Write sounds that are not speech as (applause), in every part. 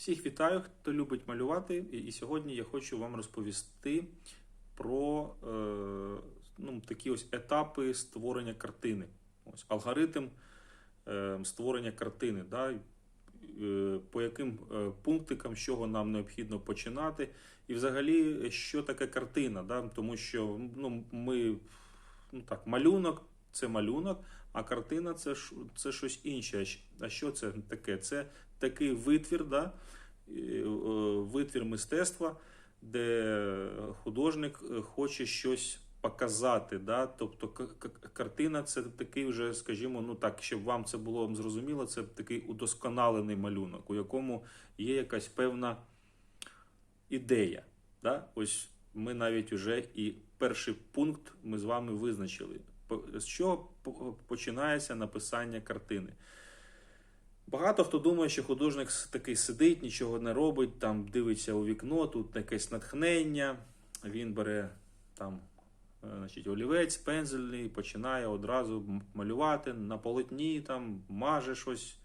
Всіх вітаю, хто любить малювати. І сьогодні я хочу вам розповісти про е, ну, такі ось етапи створення картини. Ось алгоритм е, створення картини. Да? е, По яким е, пунктикам, з чого нам необхідно починати, і взагалі, що таке картина, да? тому що ну, ми ну, так, малюнок це малюнок, а картина це, це щось інше. А що це таке? Це такий витвір, да? е, витвір мистецтва, де художник е, хоче щось показати. Да? Тобто картина це такий вже, скажімо, ну так, щоб вам це було зрозуміло, це такий удосконалений малюнок, у якому є якась певна ідея. Да? Ось ми навіть уже і перший пункт ми з вами визначили. З чого починається написання картини? Багато хто думає, що художник такий сидить, нічого не робить, там дивиться у вікно, тут якесь натхнення. Він бере там е, значить, олівець, пензель і починає одразу малювати на полотні, там маже щось.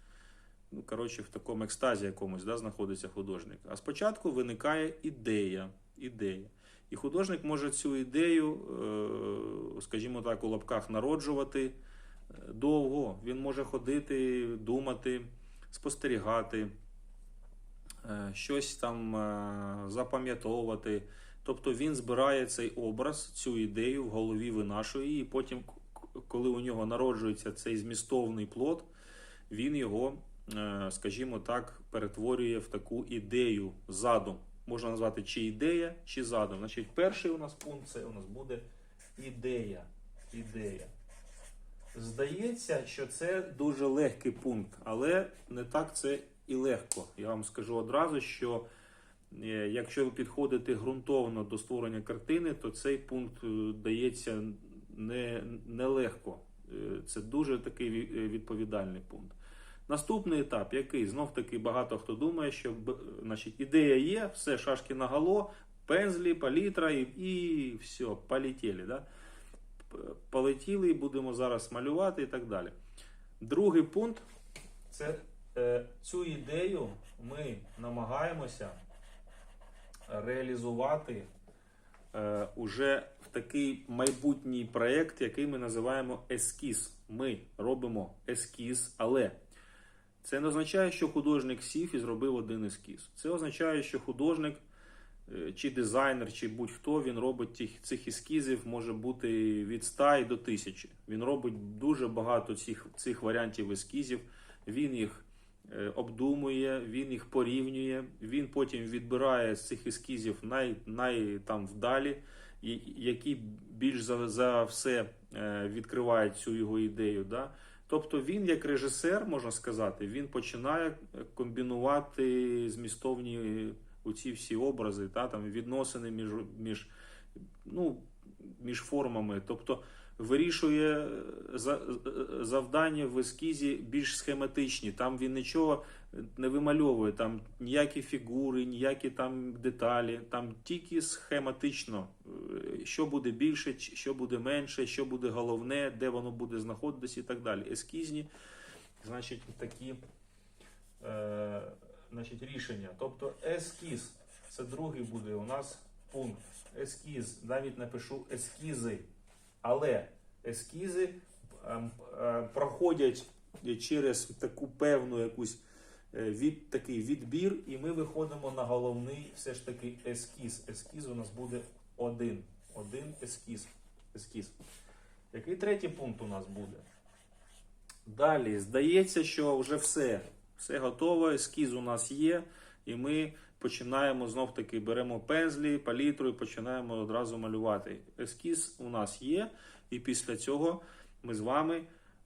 Ну, коротше, в такому екстазі якомусь да, знаходиться художник. А спочатку виникає ідея. ідея. І художник може цю ідею, е, скажімо так, у лапках народжувати довго. Він може ходити, думати, спостерігати, е, щось там е, запам'ятовувати. Тобто він збирає цей образ, цю ідею в голові винашує і потім, коли у нього народжується цей змістовний плод, він його, е, скажімо так, перетворює в таку ідею, задум. Можна назвати чи ідея, чи задум. Значить, перший у нас пункт це у нас буде ідея. Ідея. Здається, що це дуже легкий пункт, але не так це і легко. Я вам скажу одразу, що е, якщо ви підходите ґрунтовно до створення картини, то цей пункт е, дається не, нелегко. Е, Це дуже такий відповідальний пункт. Наступний етап, який знов таки багато хто думає, що значить, ідея є, все шашки наголо, пензлі, палітра і, і все, полетіли. Да? Полетіли будемо зараз малювати і так далі. Другий пункт це е, цю ідею ми намагаємося реалізувати е, уже в такий майбутній проєкт, який ми називаємо ескіз. Ми робимо ескіз, але це не означає, що художник сів і зробив один ескіз. Це означає, що художник чи дизайнер, чи будь-хто він робить тих, цих ескізів може бути від 100 і до 1000. Він робить дуже багато цих, цих варіантів ескізів. Він їх е, обдумує, він їх порівнює. Він потім відбирає з цих ескізів най, най там вдалі, які більш за, за все е, відкривають цю його ідею. Да? Тобто він, як режисер, можна сказати, він починає е, комбінувати змістовні оці всі образи, та, там, відносини між, між, ну, між формами. Тобто вирішує е, е, завдання в ескізі більш схематичні. Там він нічого не вимальовує, там ніякі фігури, ніякі там деталі, там тільки схематично, е, що буде більше, що буде менше, що буде головне, де воно буде знаходитися і так далі. Ескізні, значить, такі значить, рішення. Тобто ескіз, це другий буде у нас пункт. Ескіз, навіть напишу ескізи. Але ескізи ем, е, проходять через таку певну якусь е, від, такий відбір, і ми виходимо на головний все ж таки ескіз. Ескіз у нас буде один. Один ескіз. ескіз. Який третій пункт у нас буде? Далі, здається, що вже все. Все готово, ескіз у нас є, і ми починаємо знов таки беремо пензлі, палітру і починаємо одразу малювати. Ескіз у нас є, і після цього ми з вами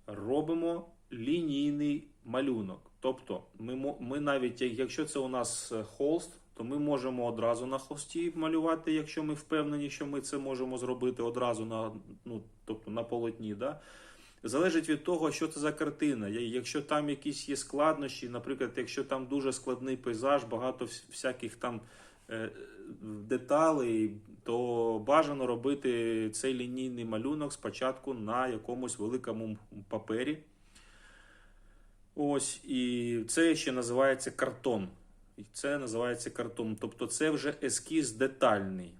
робимо лінійний малюнок. Тобто, ми, ми навіть, якщо це у нас е, холст, то ми можемо одразу на холсті малювати, якщо ми впевнені, що ми це можемо зробити одразу на, ну, тобто на полотні. Да? Залежить від того, що це за картина. Якщо там якісь є складнощі, наприклад, якщо там дуже складний пейзаж, багато всяких там е, деталей, то бажано робити цей лінійний малюнок спочатку на якомусь великому папері. Ось, і це ще називається картон. Це називається картон. Тобто це вже ескіз детальний.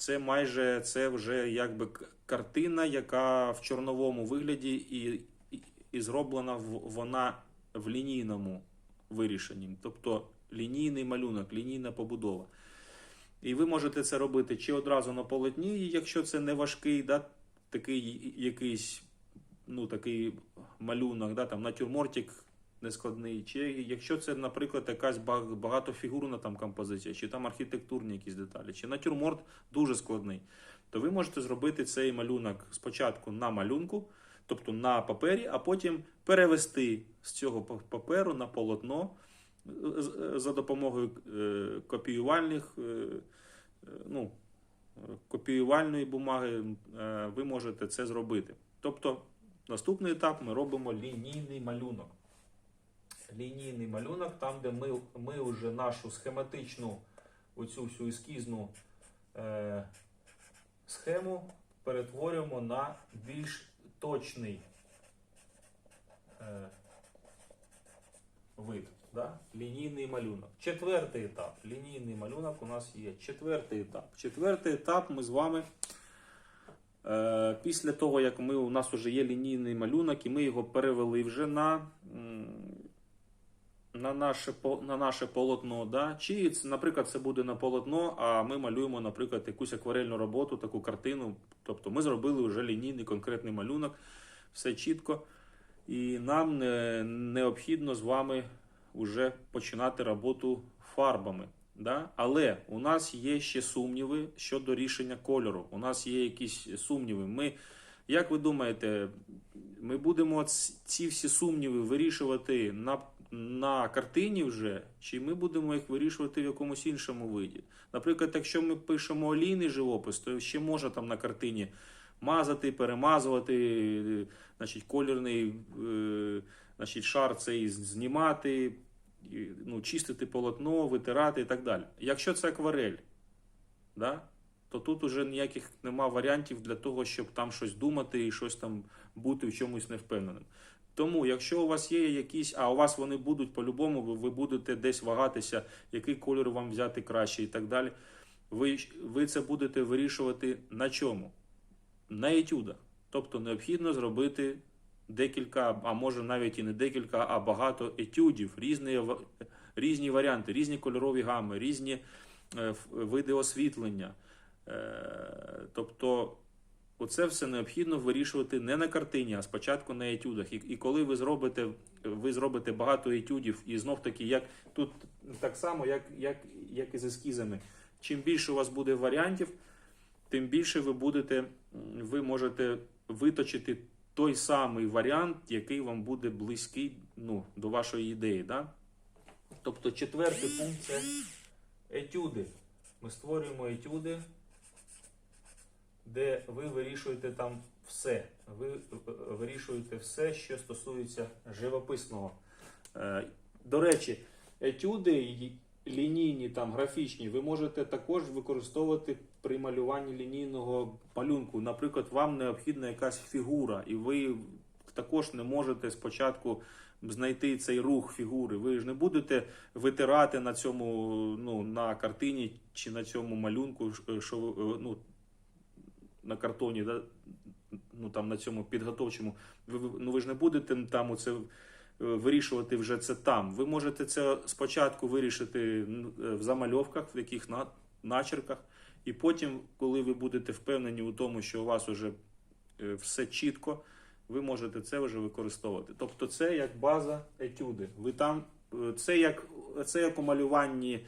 Це майже це вже якби картина, яка в чорновому вигляді і, і, і зроблена в, вона в лінійному вирішенні. Тобто лінійний малюнок, лінійна побудова. І ви можете це робити чи одразу на полотні, якщо це не важкий, да, такий якийсь ну, такий малюнок, да, там, натюрмортик нескладний, чи якщо це, наприклад, якась багатофігурна там композиція, чи там архітектурні якісь деталі, чи натюрморт дуже складний, то ви можете зробити цей малюнок спочатку на малюнку, тобто на папері, а потім перевести з цього паперу на полотно е, за допомогою е, копіювальних. е, е, ну, е, Копіювальної бумаги е, ви можете це зробити. Тобто, наступний етап ми робимо лінійний малюнок. Лінійний малюнок, там, де ми, ми вже нашу схематичну, оцю всю ескізну е, схему перетворюємо на більш точний е, вид. Да? Лінійний малюнок. Четвертий етап. Лінійний малюнок у нас є. Четвертий етап. Четвертий етап ми з вами. Е, після того, як ми, у нас вже є лінійний малюнок, і ми його перевели вже на, на, наше, на наше полотно. Да? Чи, наприклад, це буде на полотно, а ми малюємо, наприклад, якусь акварельну роботу, таку картину. Тобто ми зробили вже лінійний конкретний малюнок, все чітко. І нам не, необхідно з вами вже починати роботу фарбами. Да? Але у нас є ще сумніви щодо рішення кольору. У нас є якісь сумніви. Ми, як ви думаєте, ми будемо ці всі сумніви вирішувати на, на картині вже, чи ми будемо їх вирішувати в якомусь іншому виді? Наприклад, якщо ми пишемо олійний живопис, то ще можна там на картині мазати, перемазувати, значить, колірний е, значить, шар цей знімати, ну, чистити полотно, витирати і так далі. Якщо це акварель, да, то тут уже ніяких нема варіантів для того, щоб там щось думати і щось там бути в чомусь невпевненим. Тому, якщо у вас є якісь, а у вас вони будуть по-любому, ви, будете десь вагатися, який кольор вам взяти краще і так далі. Ви, ви це будете вирішувати на чому? На етюдах. Тобто необхідно зробити декілька, а може навіть і не декілька, а багато етюдів, різні, різні варіанти, різні кольорові гами, різні е, види освітлення. Е, Тобто, оце все необхідно вирішувати не на картині, а спочатку на етюдах. І, і коли ви зробите, ви зробите багато етюдів, і знов таки, як тут так само, як, як, як і з ескізами. Чим більше у вас буде варіантів, тим більше ви будете, ви можете виточити той самий варіант, який вам буде близький ну, до вашої ідеї. Да? Тобто четвертий пункт це етюди. Ми створюємо етюди, де ви вирішуєте там все. Ви е, вирішуєте все, що стосується живописного. Е, До речі, етюди лінійні, там, графічні, ви можете також використовувати при малюванні лінійного малюнку. Наприклад, вам необхідна якась фігура, і ви також не можете спочатку знайти цей рух фігури. Ви ж не будете витирати на цьому, ну, на картині чи на цьому малюнку, що е, ну, на картоні, да? ну, там, на цьому підготовчому. Ви, ну, ви ж не будете там оце е, вирішувати вже це там. Ви можете це спочатку вирішити е, в замальовках, в яких на, начерках, і потім, коли ви будете впевнені у тому, що у вас вже е, все чітко, ви можете це вже використовувати. Тобто, це як база етюди. Ви там, це як, це як у малюванні,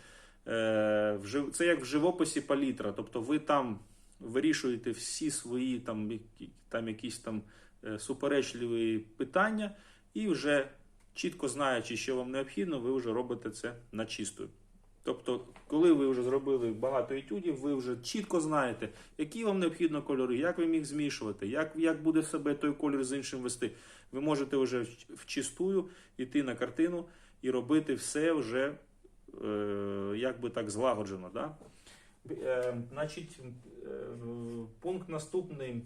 це як в живописі палітра. Тобто, ви там вирішуєте всі свої там, там якісь там е, суперечливі питання, і вже чітко знаючи, що вам необхідно, ви вже робите це на чисту. Тобто, коли ви вже зробили багато етюдів, ви вже чітко знаєте, які вам необхідно кольори, як ви їх змішувати, як, як буде себе той колір з іншим вести. Ви можете вже вчистую йти на картину і робити все вже е, як так злагоджено. Да? Е, значить, е, пункт наступний,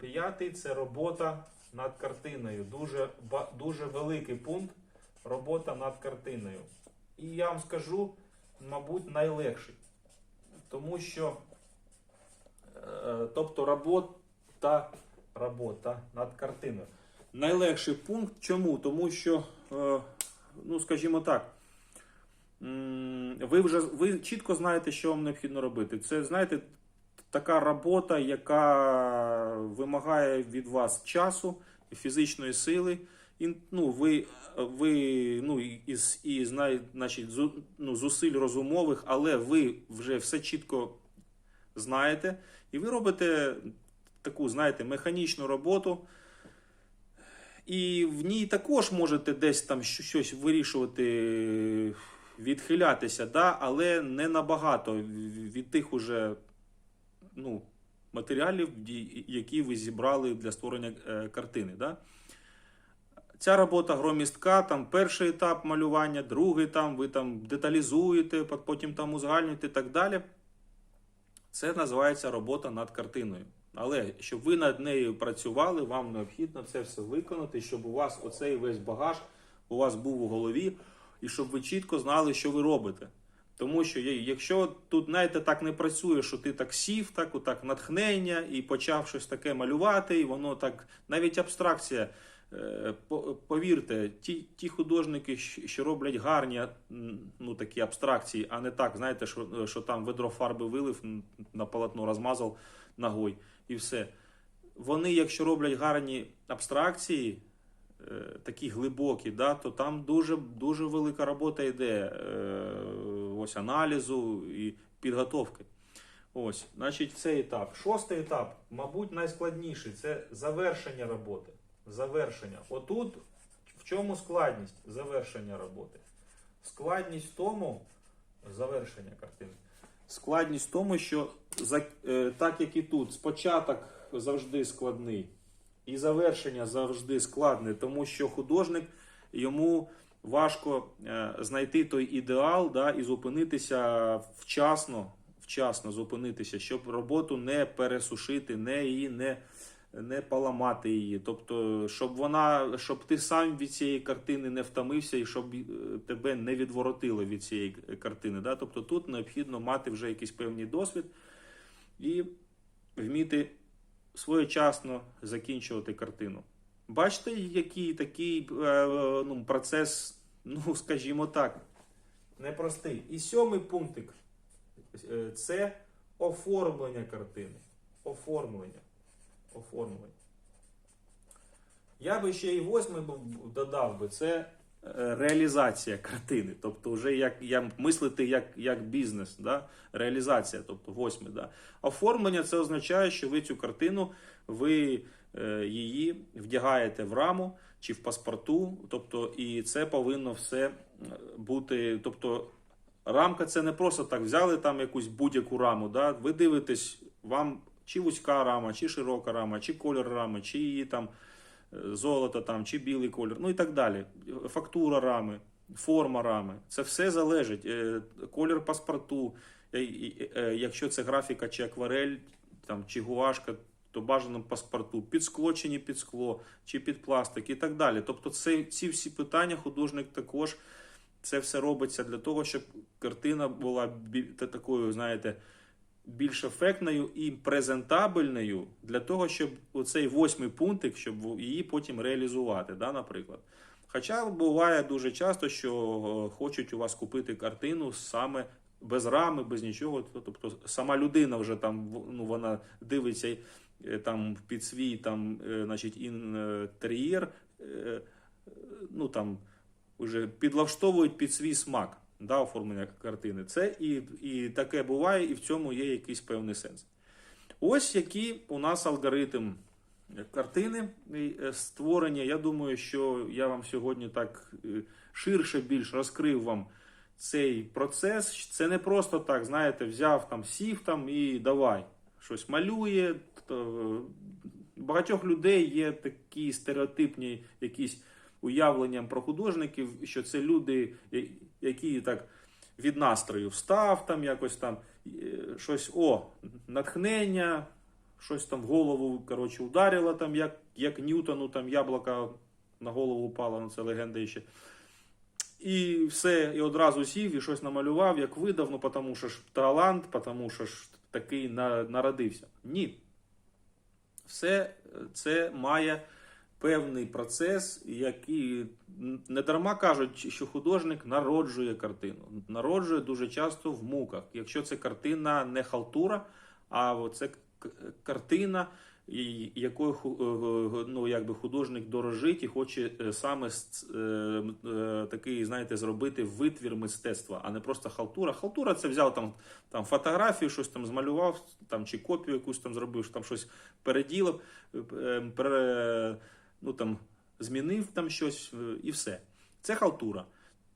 п'ятий це робота над картиною. Дуже, дуже великий пункт робота над картиною. і я вам скажу, мабуть, найлегший. Тому що, е, тобто, робота, робота над картиною. Найлегший пункт. Чому? Тому що, ну, скажімо так, ви вже ви чітко знаєте, що вам необхідно робити. Це, знаєте, така робота, яка вимагає від вас часу, фізичної сили. І, ну, ви, ви ну, і, і, значить, зу, ну, зусиль розумових, але ви вже все чітко знаєте, і ви робите таку, знаєте, механічну роботу. І в ній також можете десь там щось вирішувати, відхилятися, да? але не набагато від тих уже ну, матеріалів, які ви зібрали для створення е, картини. Да? Ця робота громістка, там перший етап малювання, другий там ви там деталізуєте, потім там узагальнюєте і так далі. Це називається робота над картиною. Але щоб ви над нею працювали, вам необхідно це все виконати, щоб у вас оцей весь багаж у вас був у голові, і щоб ви чітко знали, що ви робите. Тому що якщо тут, знаєте, так не працює, що ти так сів, так, отак натхнення і почав щось таке малювати, і воно так, навіть абстракція. Е, Повірте, ті, ті художники, що роблять гарні ну, такі абстракції, а не так, знаєте, що, що там ведро фарби вилив, на полотно розмазав ногою і все. Вони, якщо роблять гарні абстракції, такі глибокі, да, то там дуже, дуже велика робота йде е, ось аналізу і підготовки. Ось, значить, цей етап. Шостий етап, мабуть, найскладніший це завершення роботи. Завершення. Отут в чому складність завершення роботи? Складність в тому, завершення картини. Складність в тому, що е, так як і тут, спочаток завжди складний, і завершення завжди складне, тому що художник йому важко е, знайти той ідеал да, і зупинитися вчасно, вчасно зупинитися, щоб роботу не пересушити, не її не, не поламати її. Тобто, щоб вона, щоб ти сам від цієї картини не втомився і щоб е, тебе не відворотило від цієї картини. Да? Тобто тут необхідно мати вже якийсь певний досвід і вміти своєчасно закінчувати картину. Бачите, який такий е, ну, процес, ну, (laughs) скажімо так, непростий. І сьомий пунктик е, це оформлення картини. Оформлення. Оформлення. Я би ще і восьмий додав би це реалізація картини. Тобто, вже як, як мислити як, як бізнес, да? реалізація, тобто восьме. Да? Оформлення це означає, що ви цю картину ви е, її вдягаєте в раму чи в паспорту. Тобто, і це повинно все е, бути. Тобто, рамка це не просто так взяли там якусь будь-яку раму. Да? Ви дивитесь, вам чи вузька рама, чи широка рама, чи колір рами, чи її там е, золото там, чи білий колір, ну і так далі. Фактура рами, форма рами. Це все залежить. Е, Колір паспорту, е, е, якщо це графіка чи акварель, там, чи гуашка, то бажано паспорту, під скло чи не під скло, чи під пластик і так далі. Тобто це, ці всі питання художник також це все робиться для того, щоб картина була такою, знаєте, більш ефектною і презентабельною для того, щоб оцей восьмий пунктик, щоб її потім реалізувати, да, наприклад. Хоча буває дуже часто, що е, хочуть у вас купити картину саме без рами, без нічого. Тобто сама людина вже там ну, вона дивиться е, там під свій там, е, значить, інтер'єр, ну там вже підлаштовують під свій смак да, оформлення картини. Це і, і таке буває, і в цьому є якийсь певний сенс. Ось який у нас алгоритм картини е, створення. Я думаю, що я вам сьогодні так е, ширше більш розкрив вам цей процес. Це не просто так, знаєте, взяв там, сів там і давай щось малює. Е, багатьох людей є такі стереотипні якісь уявлення про художників, що це люди, я- які так від настрою встав, там якось там е, щось, о, натхнення, щось там в голову коротше, ударило, там, як, як Ньютону, там яблука на голову упало, ну це легенда ще. і все, і одразу сів, і щось намалював, як видав, ну тому що ж талант, тому що ж такий на- народився. Ні. Все це має певний процес, який не дарма кажуть, що художник народжує картину. Народжує дуже часто в муках. Якщо це картина не халтура, а це картина, якою ху- е, ну, якби художник дорожить і хоче е, саме е, е, такий, знаєте, зробити витвір мистецтва, а не просто халтура. Халтура це взяв там, там фотографію, щось там змалював, там чи копію якусь там зробив, там щось переділив, е, пере, ну, там, змінив там щось е, і все. Це халтура.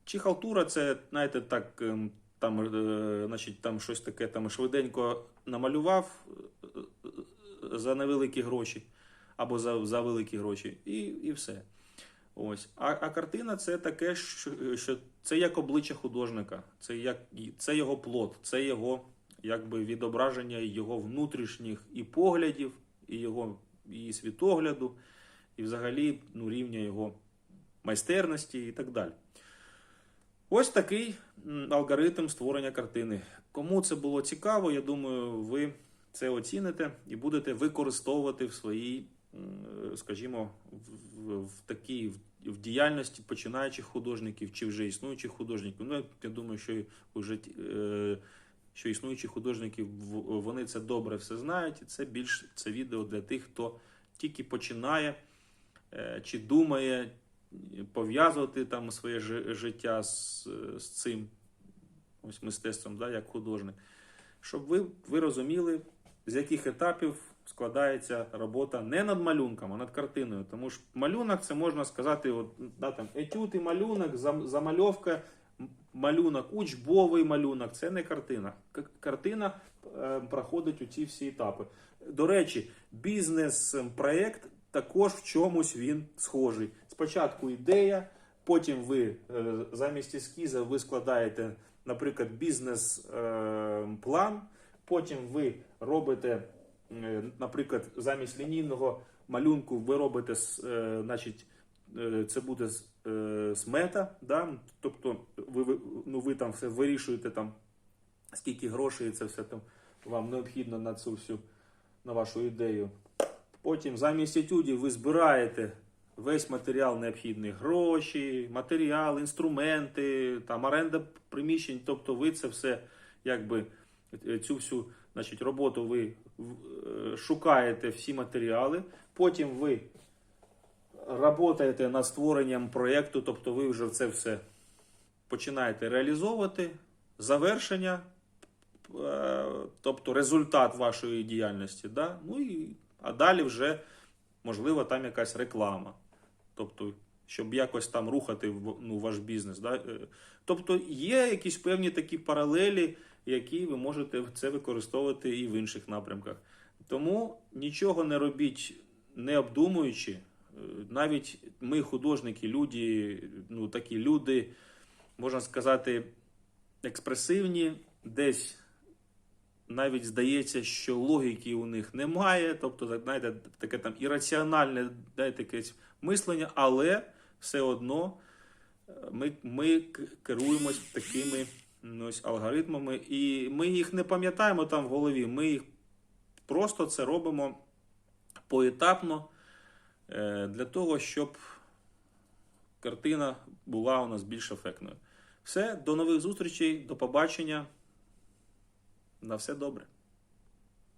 Чи халтура це, знаєте, так, ем, там, е, значить, там щось таке там швиденько намалював е, за невеликі гроші або за, за великі гроші, і, і все. Ось. А, а картина це таке, що, що це як обличчя художника, це, як, це його плод, це його якби, відображення його внутрішніх і поглядів, і його і світогляду, і взагалі ну, рівня його майстерності і так далі. Ось такий алгоритм створення картини. Кому це було цікаво, я думаю, ви це оціните і будете використовувати в своїй, скажімо, в, в, такій в, діяльності починаючих художників чи вже існуючих художників. Ну, я думаю, що вже е, що існуючі художники вони це добре все знають, і це більш це відео для тих, хто тільки починає е, чи думає пов'язувати там своє життя з, з цим ось мистецтвом, да, як художник, щоб ви, ви розуміли, з яких етапів складається робота не над малюнком, а над картиною. Тому що малюнок це можна сказати, от, да, там, етюд і малюнок, замальовка, малюнок, учбовий малюнок це не картина. Картина е, проходить у ці всі етапи. До речі, бізнес-проєкт також в чомусь він схожий. Спочатку ідея, потім ви е, замість ескіза ви складаєте, наприклад, бізнес-план, потім ви робите, е, наприклад, замість лінійного малюнку ви робите, е, значить, е, це буде е, смета, да? тобто ви- ну, ви там все вирішуєте, там, скільки грошей це все там вам необхідно на цю всю на вашу ідею. Потім замість етюдів ви збираєте весь матеріал необхідний, гроші, матеріал, інструменти, там оренда приміщень. Тобто ви це все, якби е, цю всю значить, роботу ви е, шукаєте всі матеріали. Потім ви працюєте над створенням проєкту, тобто ви вже це все починаєте реалізовувати. Завершення е, тобто результат вашої діяльності. Да? Ну і, а далі вже, можливо, там якась реклама. Тобто, щоб якось там рухати ну, ваш бізнес. Да? Е, Тобто є якісь певні такі паралелі, які ви можете це використовувати і в інших напрямках. Тому нічого не робіть, не обдумуючи. Е, Навіть ми, художники, люди, ну такі люди, можна сказати, експресивні, десь навіть здається, що логіки у них немає, тобто, знаєте, таке там ірраціональне знаєте, мислення, але все одно е, ми, ми керуємось такими ну, ось, алгоритмами, і ми їх не пам'ятаємо там в голові, ми їх просто це робимо поетапно е, для того, щоб картина була у нас більш ефектною. Все, до нових зустрічей, до побачення. На все добре.